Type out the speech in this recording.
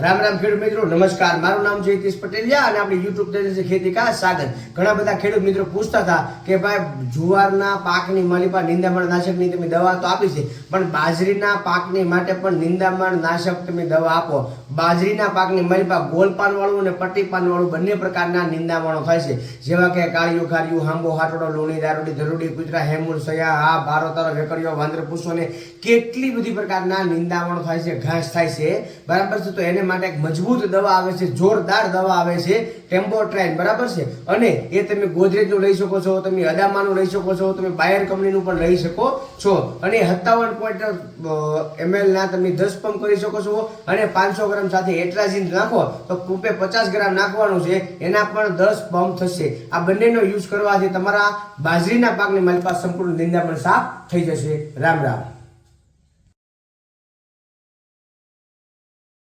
રામ રામ ખેડૂત મિત્રો, નમસ્કાર. મારું નામ છે હિતેશ પટેલિયા અને આપણી યુટ્યુબ ચેનલ છે ખેતી કા સાગર. ઘણા બધા ખેડૂત મિત્રો પૂછતા હતા કે ભાઈ, જુવારના પાકની માલિપા નિંદામણ નાશકની તમે દવા તો આપી છે, પણ બાજરીના પાકની માટે પણ નિંદામણ નાશક તમે દવા આપો. બાજરીના પાકની માલિપા ગોલ ગોલપાનવાળું અને પટ્ટી પાન બંને પ્રકારના નિંદામણો થાય છે. જેવા કે કાળિયું, ખારિયું, હાંબો, હાટોડો, લોણી, દારૂડી, ધરોડી, કૂતરા, હેમુલ, સયા, હા ભારોતારો તારો વેકરીઓ વાંદર પૂછો ને કેટલી બધી પ્રકારના નિંદામણો થાય છે, ઘાસ થાય છે. બરાબર છે? તો એને માટે એક મજબૂત દવા આવે છે, જોરદાર દવા આવે છે ટેમ્પોટ્રાઇન બરાબર છે? અને એ તમે ગોદરેજનું લઈ શકો છો, તમે અદામાનું લઈ શકો છો, તમે બાયર કંપનીનું પણ લઈ શકો છો. અને સત્તાવન પોઈન્ટ એમએલના તમે દસ પંપ કરી શકો છો અને પાંચસો ગ્રામ સાથે એટ્રાઝિન નાખો તો કૂપે પચાસ ગ્રામ નાખવાનું છે, એના પણ દસ પંપ થશે. આ બંનેનો યુઝ કરવાથી તમારા બાજરીના પાકની મારી પાસે સંપૂર્ણ નિંદામણ સાફ થઈ જશે. રામ રામ.